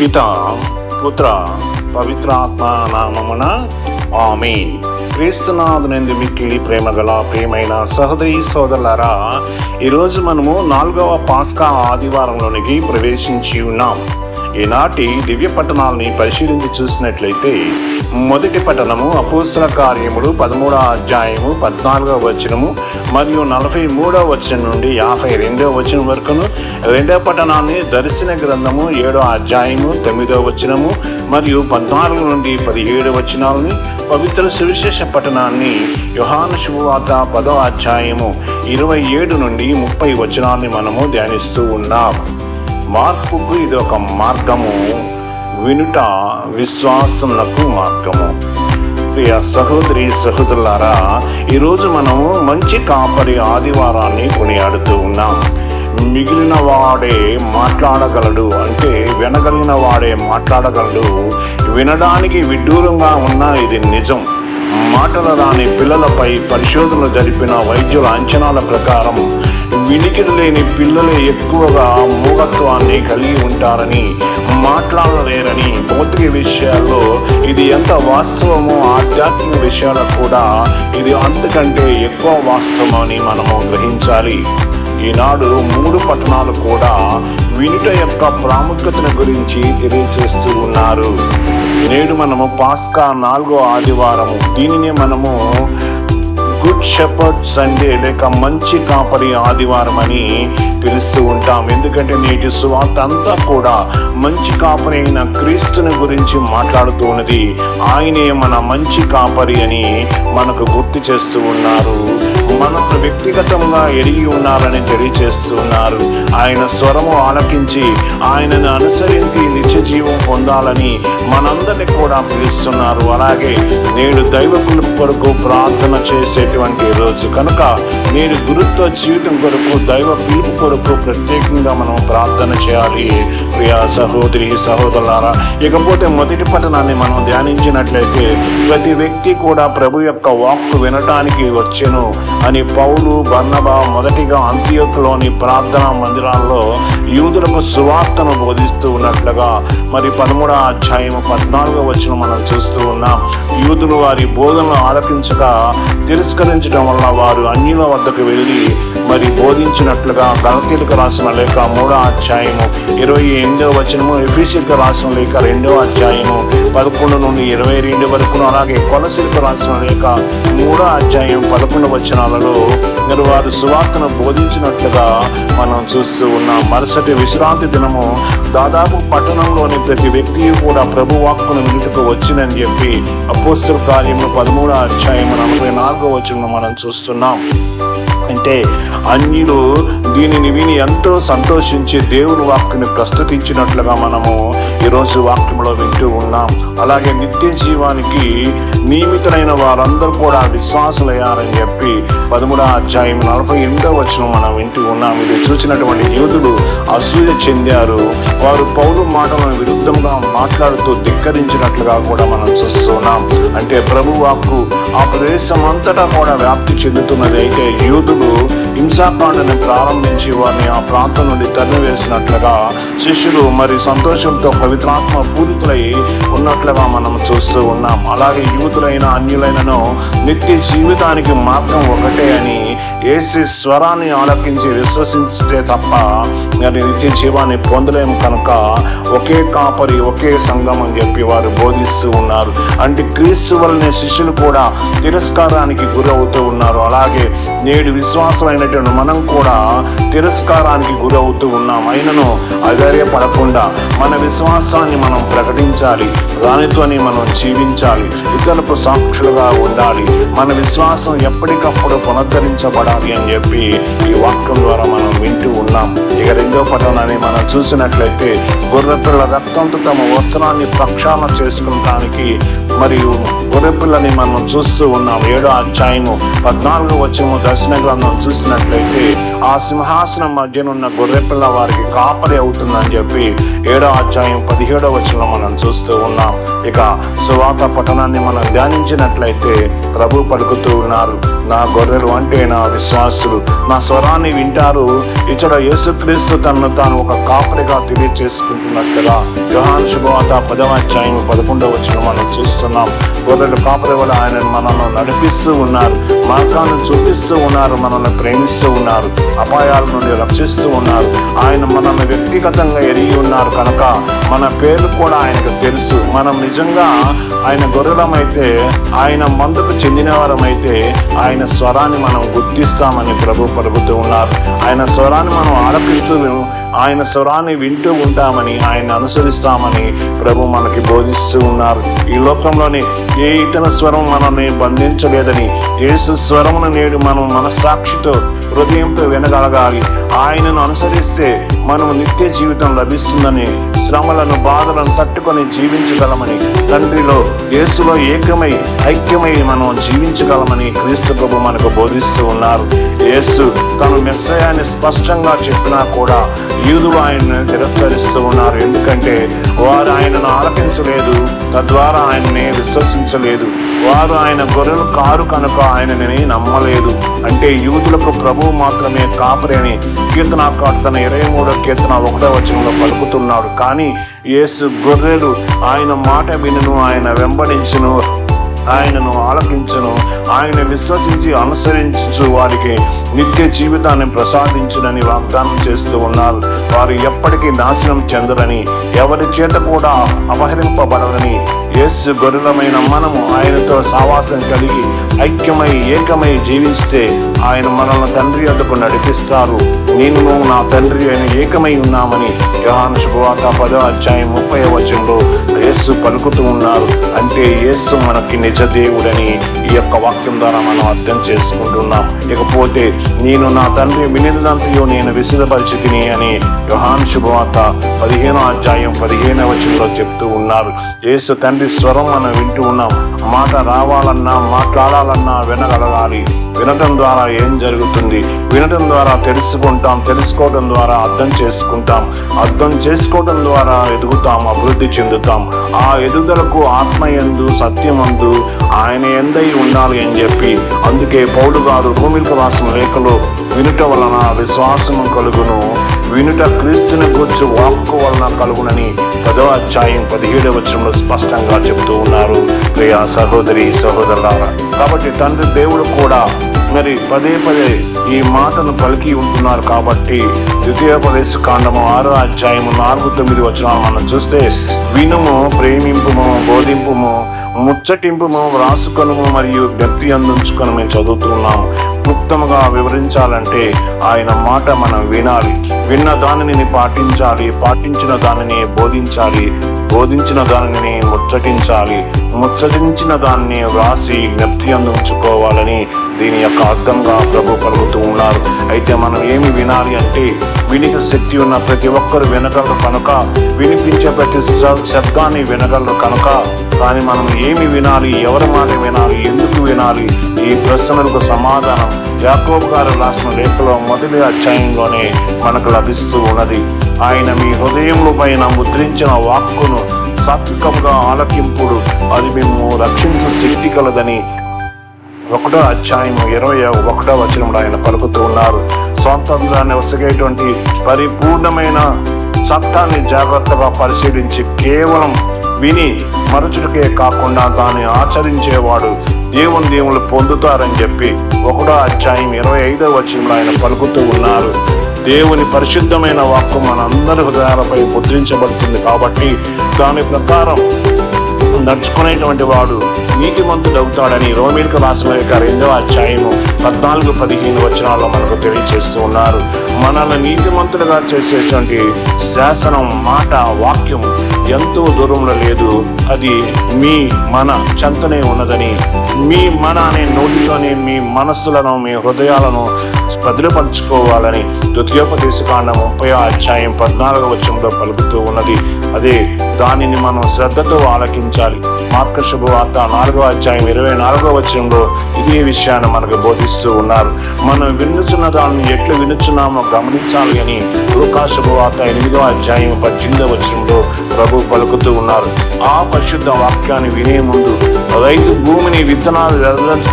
పిత పుత్ర పవిత్రాత్మ నామమున ఆమెన్. క్రీస్తునాథునందు మిక్కిలి ప్రేమ గల సహోదరి సోదరులరా ఈరోజు మనము నాలుగవ పాస్కా ఆదివారంలోనికి ప్రవేశించి ఉన్నాం. ఈనాటి దివ్య పట్టణాలని పరిశీలించి చూసినట్లయితే మొదటి పట్టణము అపోస్తల కార్యములు పదమూడవ అధ్యాయము పద్నాలుగవ వచనము మరియు నలభై మూడవ వచనం నుండి యాభై రెండవ వచనం వరకును. రెండవ పట్టణాన్ని దర్శన గ్రంథము ఏడో అధ్యాయము తొమ్మిదవ వచనము మరియు పద్నాలుగు నుండి పదిహేడు వచనాలని పవిత్ర సువిశేష పట్టణాన్ని యుహాను శుభవార్త పదో అధ్యాయము ఇరవై ఏడు నుండి ముప్పై వచనాన్ని మనము ధ్యానిస్తూ ఉన్నాం. మార్పుకు ఇది ఒక మార్గము. వినుట విశ్వాసములకు మార్గము. ప్రియ సహోదరి సహోదరులారా ఈరోజు మనము మంచి కాపరి ఆదివారాన్ని కొనియాడుతూ ఉన్నాం. మిగిలిన వాడే మాట్లాడగలడు అంటే వినగలిగిన వాడే మాట్లాడగలడు. వినడానికి విడ్డూరంగా ఉన్న ఇది నిజం. మాటల రాని పిల్లలపై పరిశోధనలు జరిపిన వైద్యుల అంచనాల ప్రకారం వినికిడి లేని పిల్లలే ఎక్కువగా మూగత్వాన్ని కలిగి ఉంటారని మాట్లాడలేరని భౌతిక విషయాల్లో ఇది ఎంత వాస్తవమో ఆధ్యాత్మిక విషయాలకు కూడా ఇది అంతకంటే ఎక్కువ వాస్తవమని మనము గ్రహించాలి. ఈనాడు మూడు పట్టణాలు కూడా వినుట యొక్క ప్రాముఖ్యతను గురించి తెలియజేస్తూ ఉన్నారు. నేడు మనము పాస్కా నాలుగో ఆదివారము. దీనిని మనము గుడ్ షెపర్డ్ సండే లేక మంచి కాపరి ఆదివారం అని పిలుస్తూ ఉంటాం. ఎందుకంటే నేటి సువార్త అంతా కూడా మంచి కాపరి అయిన క్రీస్తుని గురించి మాట్లాడుతూ ఉన్నది. ఆయనే మన మంచి కాపరి అని మనకు గుర్తు చేస్తూ ఉన్నారు. మనకు వ్యక్తిగతంగా ఎరిగి ఉన్నారని తెలియజేస్తున్నారు ఆయన స్వరము ఆలకించి ఆయనను అనుసరించి నిత్య జీవం పొందాలని మనందరినీ కూడా పిలుస్తున్నారు. అలాగే నేడు దైవ పిలుపు కొరకు ప్రార్థన చేసేటువంటి రోజు కనుక నేడు గురుత్వ జీవితం కొరకు దైవ పిలుపు కొరకు ప్రత్యేకంగా మనం ప్రార్థన చేయాలి. ప్రియా సహోదరి సహోదరులారా ఇకపోతే మొదటి పట్టణాన్ని మనం ధ్యానించినట్లయితే ప్రతి వ్యక్తి కూడా ప్రభు యొక్క వాక్కు వినటానికి వచ్చెను. అని పౌలు బర్నబా మొదటిగా అంత్యోకులోని ప్రార్థనా మందిరాల్లో యూదులకు సువార్తను బోధిస్తూ ఉన్నట్లుగా మరి పదమూడవ అధ్యాయం పద్నాలుగో వచ్చిన మనం చూస్తూ ఉన్నాం. యూదులు వారి బోధనలు ఆలకించక తిరస్కరించడం వల్ల వారు అన్యుల వద్దకు వెళ్ళి మరి బోధించినట్లుగా గలతీలకు రాసిన లేఖ మూడో అధ్యాయము ఇరవై ఎనిమిదో వచనము ఎఫీసీలకు రాసిన లేఖ రెండో అధ్యాయము పదకొండు నుండి ఇరవై రెండు వరకు అలాగే కొలసీలకు రాసిన లేఖ మూడో అధ్యాయం పదకొండు వచనాలు వచనాలలో మీరు వారి సువార్తను బోధించినట్లుగా మనం చూస్తూ ఉన్నాం. మరుసటి విశ్రాంతి దినము దాదాపు పట్టణంలోని ప్రతి వ్యక్తి కూడా ప్రభు వాక్కును వినుటకు వచ్చిందని చెప్పి అపోస్తుల కార్యము పదమూడో అధ్యాయం నలభై నాలుగో వచ్చిన మనం చూస్తున్నాం. అంటే అన్యులు దీనిని విని ఎంతో సంతోషించి దేవుని వాక్కుని ప్రస్తుతించినట్లుగా మనము ఈరోజు వాక్యంలో వింటూ ఉన్నాం. అలాగే నిత్య జీవానికి నియమితులైన వారందరూ కూడా విశ్వాసులయ్యారని చెప్పి పదమూడో అధ్యాయం నలభై ఎనిమిదో వచ్చిన మనం వింటూ ఉన్నాం. ఇది చూసినటువంటి యూదుడు అసూయ చెందారు. వారు పౌరు మాటలను విరుద్ధంగా మాట్లాడుతూ ధిక్కరించినట్లుగా కూడా మనం చూస్తున్నాం. అంటే ప్రభు వాక్కు ఆ ప్రదేశం అంతటా కూడా వ్యాప్తి చెందుతున్నది. అయితే యూదులు హింసాకాండను ప్రారంభించి వారిని ఆ ప్రాంతం నుండి తరిమివేసినట్లుగా శిష్యులు మరి సంతోషంతో పవిత్రాత్మ పూరితులై ఉన్నట్లుగా మనం చూస్తూ ఉన్నాం. అలాగే యూతులైన అన్యులైనను నిత్య జీవితానికి మార్గం ఒకటే అని ఏసీ స్వరాన్ని ఆలకించి విశ్వసించితే తప్ప మరి నిత్య జీవాన్ని పొందలేము కనుక ఒకే కాపరి ఒకే సంఘం అని చెప్పి వారు బోధిస్తూ ఉన్నారు. అంటే క్రీస్తు వలనే శిష్యులు కూడా తిరస్కారానికి గురవుతూ ఉన్నారు. అలాగే నేడు విశ్వాసమైనటువంటి మనం కూడా తిరస్కారానికి గురవుతూ ఉన్నాం. అయినను అధైర్యపడకుండా మన విశ్వాసాన్ని మనం ప్రకటించాలి. దానితోని మనం జీవించాలి. ఇతరులకు సాక్షులుగా ఉండాలి. మన విశ్వాసం ఎప్పటికప్పుడు పునరుద్ధరించబడాలి. అని చెప్పి ఈ వాక్యం ద్వారా మనం వింటూ ఉన్నాం. ఇక రెండో పట్టణాన్ని మనం చూసినట్లయితే గొర్రెపిల్ల రక్తంతో తమ వస్త్రాన్ని ప్రక్షాళన చేసుకుంటానికి మరియు గొర్రెపిల్లని మనం చూస్తూ ఉన్నాం. ఏడో అధ్యాయము పద్నాలుగు వచ్చము దర్శన గ్రంథం చూసినట్లయితే ఆ సింహాసనం మధ్యనున్న గొర్రెపిల్ల వారికి కాపరి అవుతుందని చెప్పి ఏడో అధ్యాయం పదిహేడో వచ్చిన మనం చూస్తూ ఉన్నాం. ఇక సువాత పట్టణాన్ని మనం ధ్యానించినట్లయితే ప్రభు పలుకుతూ ఉన్నారు. నా గొర్రెలు అంటే నా విశ్వాసులు. నా స్వరాన్ని వింటారు. ఇతడ యేసుక్రీస్తు తనను తాను ఒక కాపరిగా తెలియచేసుకుంటున్నట్టుగా. యోహాన్ శుభవార్త పదవ అధ్యాయం పదకొండవ వచ్చిన మనం చూస్తున్నాం. గొర్రెలు కాపరి వల్ల ఆయన మనల్ని నడిపిస్తూ ఉన్నారు. మార్గాన్ని చూపిస్తూ ఉన్నారు. మనల్ని ప్రేమిస్తూ ఉన్నారు. అపాయాల నుండి రక్షిస్తూ ఉన్నారు. ఆయన మనల్ని వ్యక్తిగతంగా ఎరిగి ఉన్నారు కనుక మన పేరు కూడా ఆయనకు తెలుసు. మనం నిజంగా ఆయన గొర్రెలమైతే ఆయన మందుకు చెందినవారమైతే ఆయన ఆయన స్వరాన్ని మనం గుర్తిస్తామని ప్రభు పలుకుతూ ఉన్నారు. ఆయన స్వరాన్ని మనం ఆలపిస్తూ ఆయన స్వరాన్ని వింటూ ఉంటామని ఆయన అనుసరిస్తామని ప్రభు మనకి బోధిస్తూ ఉన్నారు. ఈ లోకంలోని ఏ ఇతర స్వరం మనల్ని బంధించలేదని యేసు స్వరమును నేడు మనం మనస్సాక్షితో హృదయంతో వినగలగాలి. ఆయనను అనుసరిస్తే మనం నిత్య జీవితం లభిస్తుందని శ్రమలను బాధలను తట్టుకొని జీవించగలమని తండ్రిలో యేసులో ఏకమై ఐక్యమై మనం జీవించగలమని క్రీస్తు ప్రభు మనకు బోధిస్తూ ఉన్నారు. యేసు తను మెస్సయాన్ని స్పష్టంగా చెప్పినా కూడా యూదులు ఆయన్ను తిరస్కరిస్తూ ఉన్నారు. ఎందుకంటే వారు ఆయనను ఆలకించలేదు. తద్వారా ఆయన్ని విశ్వసించలేదు. వారు ఆయన గొర్రెలు కారు కనుక ఆయనని నమ్మలేదు. అంటే యూదులకు ప్రభువు మాత్రమే కాపరి అని తన ఇరవై మూడో కీర్తన ఒకటో వచనంలో పలుకుతున్నాడు. కానీ యేసు గొర్రెలు ఆయన మాట వినును ఆయన వెంబడించును. ఆయనను ఆలకించును. ఆయన విశ్వసించి అనుసరించు వారికి నిత్య జీవితాన్ని ప్రసాదించునని వాగ్దానం చేస్తూ ఉన్నారు. వారు ఎప్పటికీ నాశనం చెందరని ఎవరి చేత కూడా అపహరింపబడరని యేసు గొర్రెలమైన మనము ఆయనతో సావాసం కలిగి ఐక్యమై ఏకమై జీవిస్తే ఆయన మనల్ని తండ్రి అందుకు నడిపిస్తారు. నేను నా తండ్రి అయిన ఏకమై ఉన్నామని యోహాను శుభవార్త పదో అధ్యాయం ముప్పై వచనంలో యేసు పలుకుతూ ఉన్నారు. అంటే యేసు మనకి నిజ దేవుడని ఈ యొక్క వాక్యం ద్వారా మనం అర్థం చేసుకుంటున్నాం. ఇకపోతే నేను నా తండ్రి వినిదంతయో నేను విసిదపరిచితిని అని యోహాన్ శుభవార్త పదిహేనో అధ్యాయం పదిహేనో వచనంలో చెప్తూ ఉన్నారు. యేసు తండ్రి స్వరం మనం వింటూ ఉన్నాం. మాట రావాలన్నా మాట్లాడాలన్నా వినగలగాలి వినటం ద్వారా ఏం జరుగుతుంది? వినటం ద్వారా తెలుసుకుంటాం తెలుసుకోవడం ద్వారా అర్థం చేసుకుంటాం. అర్థం చేసుకోవడం ద్వారా ఎదుగుతాం అభివృద్ధి చెందుతాం. ఆ ఎదుగుదలకు ఆత్మయందు సత్యమందు ఆయన ఎందై ఉండాలి అని చెప్పి అందుకే పౌలు గారు భూమికి రాసిన రేఖలో వినుట వలన విశ్వాసము కలుగును. వినుట క్రీస్తుని గురించి వాక్కు వలన కలుగునని పదో అధ్యాయం పదిహేడవ వచనంలో స్పష్టంగా చెప్తూ ఉన్నారు. ప్రియా సహోదరి సహోదరులారా కాబట్టి తండ్రి దేవుడు కూడా మరి పదే పదే ఈ మాటను పలికి ఉంటున్నారు కాబట్టి ద్వితీయోపదేశ కాండము ఆరో అధ్యాయము నాలుగు తొమ్మిది వచనాలు మనం చూస్తే వినుము ప్రేమింపుము బోధింపుము ముచ్చటింపుము వ్రాసుకొనుము మరియు వ్యక్తి అందించుకొని మేము చదువుతున్నాము. క్లుప్తముగా వివరించాలంటే ఆయన మాట మనం వినాలి. విన్న దానిని పాటించాలి పాటించిన దానిని బోధించాలి బోధించిన దానిని ముచ్చటించాలి ముచ్చటించిన దాన్ని వ్రాసి జ్ఞప్తి అందించుకోవాలని దీని యొక్క అర్థంగా ప్రభు పలుకుతూ ఉన్నారు. అయితే మనం ఏమి వినాలి అంటే వినిక శక్తి ఉన్న ప్రతి ఒక్కరు వినగలరు కనుక వినిపించే ప్రతి శబ్దాన్ని వినగలరు కనుక కానీ మనం ఏమి వినాలి ఎవరి మాట వినాలి ఎందుకు వినాలి ఈ ప్రశ్నలకు సమాధానం యాకోబు గారు రాసిన లేఖలో మొదటి అధ్యాయంలోనే మనకు లభిస్తూ ఉన్నది. ఆయన మీ హృదయముల పైన ముద్రించిన వాక్కును సాత్వికంగా ఆలకింపుడు అది మేము రక్షించ శక్తి కలదని ఒకటో అధ్యాయం ఇరవై ఒకటో వచనంలో ఆయన పలుకుతూ ఉన్నారు. స్వాతంత్రాన్ని వసగేటువంటి పరిపూర్ణమైన చట్టాన్ని జాగ్రత్తగా పరిశీలించి కేవలం విని మరచుటకే కాకుండా దాన్ని ఆచరించేవాడు దేవుని దేవుళ్ళు పొందుతారని చెప్పి ఒకటో అధ్యాయం ఇరవై ఐదో వచనంలో ఆయన పలుకుతూ ఉన్నారు. దేవుని పరిశుద్ధమైన వాక్కు మనందరి హృదయాలపై ముద్రించబడుతుంది కాబట్టి దాని ప్రకారం నడుచుకునేటువంటి వాడు నీతిమంతుడు అవుతాడని రోమిల్కి రాసిన యొక్క రెండవ అధ్యాయము పద్నాలుగు పదిహేను వచనాల్లో మనకు తెలియజేస్తూ ఉన్నారు. మనల్ని నీతిమంతులుగా చేసేటువంటి శాసనం మాట వాక్యం ఎంతో దూరంలో లేదు. అది మీ మన చెంతనే ఉన్నదని మీ మన అనే నోటితోనే మీ మనస్సులను మీ హృదయాలను భద్రపరచుకోవాలని ద్వితీయోపదేశకాండ ముప్పై అధ్యాయం పద్నాలుగవ వచనంలో పలుకుతూ ఉన్నది. అదే దానిని మనం శ్రద్ధతో ఆలకించాలి. మార్క శుభవార్త నాలుగో అధ్యాయం ఇరవై నాలుగో వచనంలో ఇదే విషయాన్ని మనకు బోధిస్తూ ఉన్నారు. మనం వినుచున్న దాన్ని ఎట్లు వినుచున్నామో గమనించాలి అని లోకా శుభవార్త ఎనిమిదో అధ్యాయం పద్దెనిమిదో వచనంలో ప్రభు పలుకుతూ ఉన్నారు. ఆ పరిశుద్ధ వాక్యాన్ని వినే ముందు రైతు భూమిని విత్తనాలు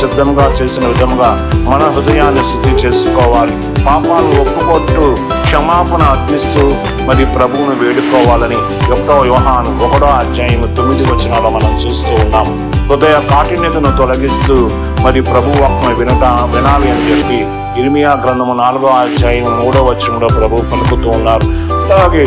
సిద్ధంగా చేసిన విధంగా మన హృదయాన్ని శుద్ధి చేసుకోవాలి. పాపాలు ఒప్పుకొట్టు క్షమాపణ అర్పిస్తూ మరి ప్రభువును వేడుకోవాలని ఒకటో యోహాను ఒకటో అధ్యాయం తొమ్మిది వచనాల్లో మనం చూస్తూ ఉన్నాం. హృదయ కాఠిన్యతను తొలగిస్తూ మరి ప్రభు వాక్యం వినట వినాలి అని చెప్పి ఇర్మియా గ్రంథము నాలుగో అధ్యాయం మూడో వచనంలో ప్రభు పలుకుతూ ఉన్నారు. అలాగే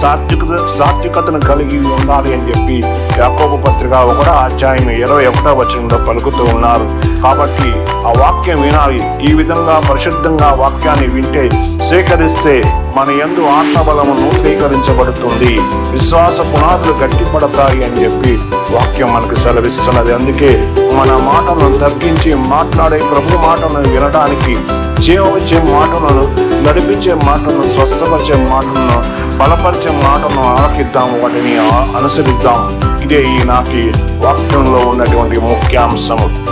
సాత్వికత సాత్వికతను కలిగి ఉండాలి అని చెప్పి యాకోబు పత్రిక ఒకటో అధ్యాయం ఇరవై ఒకటో వచనంలో పలుకుతూ ఉన్నారు. కాబట్టి ఆ వాక్యం వినాలి. ఈ విధంగా పరిశుద్ధంగా వాక్యాన్ని వింటే స్వీకరిస్తే మన ఎందు ఆత్మబలము నూతీకరించబడుతుంది విశ్వాస పునాదులు గట్టిపడతాయి అని చెప్పి వాక్యం మనకు సెలవిస్తున్నది. అందుకే మన మాటలను తగ్గించి మాట్లాడే ప్రభు మాటలను వినడానికి జీవవచ్చే మాటలను నడిపించే మాటలను స్వస్థపరిచే మాటలను బలపరిచే మాటను ఆలకిద్దాం వాటిని అనుసరిద్దాం ఇదే ఈనాటి వాక్యంలో ఉన్నటువంటి ముఖ్యాంశము.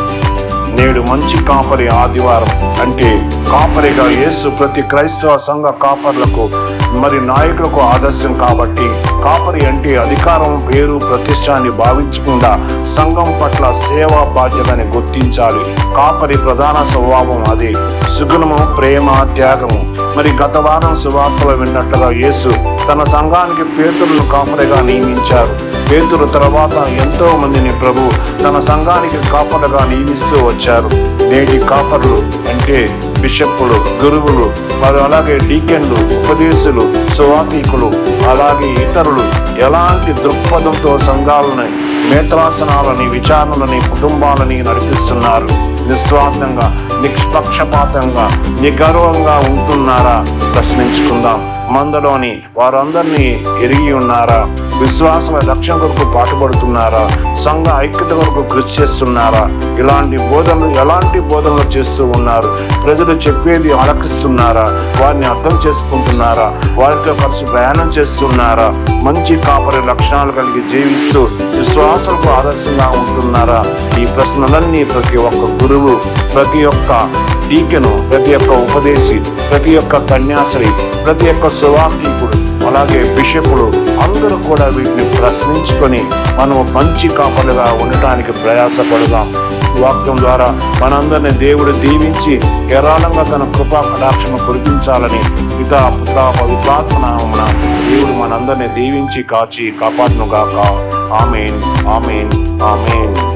నేడు మంచి కాపరి ఆదివారం. అంటే కాపరిగా యేసు ప్రతి క్రైస్తవ సంఘ కాపర్లకు మరి నాయకులకు ఆదర్శం కాబట్టి కాపరి అంటే అధికారం పేరు ప్రతిష్ట అని భావించకుండా సంఘం పట్ల సేవా బాధ్యతని గుర్తించాలి. కాపరి ప్రధాన స్వభావం అది. సుగుణము ప్రేమ త్యాగము. మరి గత వారం సువార్తలు విన్నట్లుగా యేసు తన సంఘానికి పేతులను కాపరిగా నియమించారు. పేతురు తర్వాత ఎంతో మందిని ప్రభు తన సంఘానికి కాపరిగా నియమిస్తూ వచ్చారు. నేటి కాపరులు అంటే బిషప్పులు గురువులు మరి అలాగే డీకెన్లు ఉపదేశులు సువాతీకులు అలాగే ఇతరులు ఎలాంటి దృక్పథంతో సంఘాలని మేత్రాసనాలని విచారణలని కుటుంబాలని నడిపిస్తున్నారు. నిస్వార్థంగా నిష్పక్షపాతంగా నిగర్వంగా ఉంటున్నారా? ప్రశ్నించుకుందాం. మందలోని వారందరినీ ఎరిగి ఉన్నారా? విశ్వాసల రక్షణ కొరకు పాటుపడుతున్నారా? సంఘ ఐక్యత కొరకు కృషి చేస్తున్నారా? ఇలాంటి బోధనలు ఎలాంటి బోధనలు చేస్తూ ఉన్నారు? ప్రజలు చెప్పేది ఆలకిస్తున్నారా? వారిని అర్థం చేసుకుంటున్నారా? వారితో కలిసి ప్రయాణం చేస్తున్నారా? మంచి కాపరి లక్షణాలు కలిగి జీవిస్తూ విశ్వాసంకు ఆదర్శంగా ఉంటున్నారా? ఈ ప్రశ్నలన్నీ ప్రతి ఒక్క గురువు ప్రతి ఒక్క టీకెను ప్రతి ఒక్క ఉపదేశి ప్రతి ఒక్క కన్యాశ్రీ ప్రతి ఒక్క సువార్థికుడు అలాగే బిషపులు అందరూ కూడా వీటిని ప్రశ్నించుకొని మనం మంచి కాపలుగా ఉండటానికి ప్రయాసపడదాం. వాక్యం ద్వారా మనందరిని దేవుడు దీవించి ఏరాళంగా తన కృపా కటాక్షను కురిపించాలని పితా పుత్ర పవిత్రాత్మ నామమున దేవుడు మనందరిని దీవించి కాచి కాపాడునుగాక. ఆమెన్ ఆమెన్ ఆమెన్.